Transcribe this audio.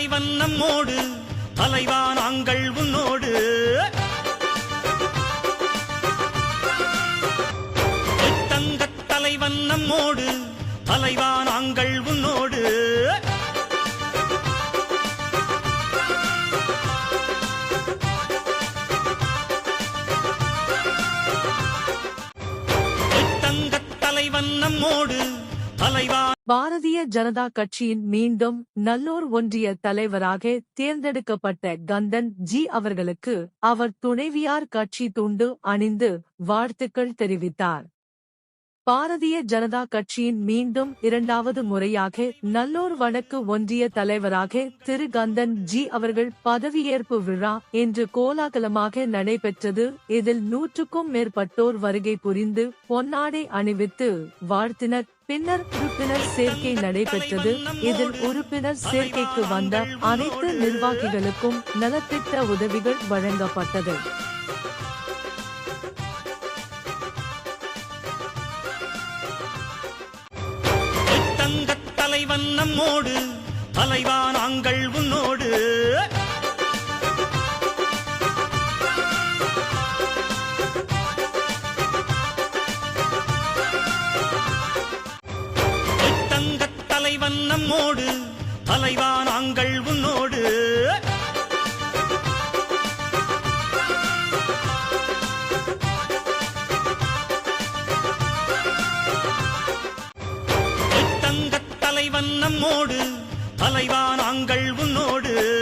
தலைவன் நம்மோடு தலைவா நாங்கள் உன்னோடு. தங்கத் தலைவன் நம்மோடு தலைவா நாங்கள் உன்னோடு. தலைவன் நம்மோடு பாரதிய ஜனதா கட்சியின் மீண்டும் நல்லூர் ஒன்றிய தலைவராக தேர்ந்தெடுக்கப்பட்ட கந்தன் ஜி அவர்களுக்கு அவர் துணைவியார் கட்சி துண்டு அணிந்து வாழ்த்துக்கள் தெரிவித்தார். பாரதிய ஜனதா கட்சியின் மீண்டும் இரண்டாவது முறையாக நல்லூர் வடக்கு ஒன்றிய தலைவராக திரு கந்தன் ஜி அவர்கள் பதவியேற்பு விழா இன்று கோலாகலமாக நடைபெற்றது. இதில் நூற்றுக்கும் மேற்பட்டோர் வருகை புரிந்து பொன்னாடை அணிவித்து வாழ்த்தினர். பின்னர் உறுப்பினர் சேர்க்கை நடைபெற்றது. இதில் உறுப்பினர் சேர்க்கைக்கு வந்த அனைத்து நிர்வாகிகளுக்கும் நலத்திட்ட உதவிகள் வழங்கப்பட்டது. தங்கத் தலைவன் நம்மோடு தலைவா நாங்கள் உன்னோடு. தலைவன் நம்மோடு தலைவா நாங்கள் உன்னோடு. தங்கத் தலைவன் நம்மோடு தலைவா நாங்கள் உன்னோடு.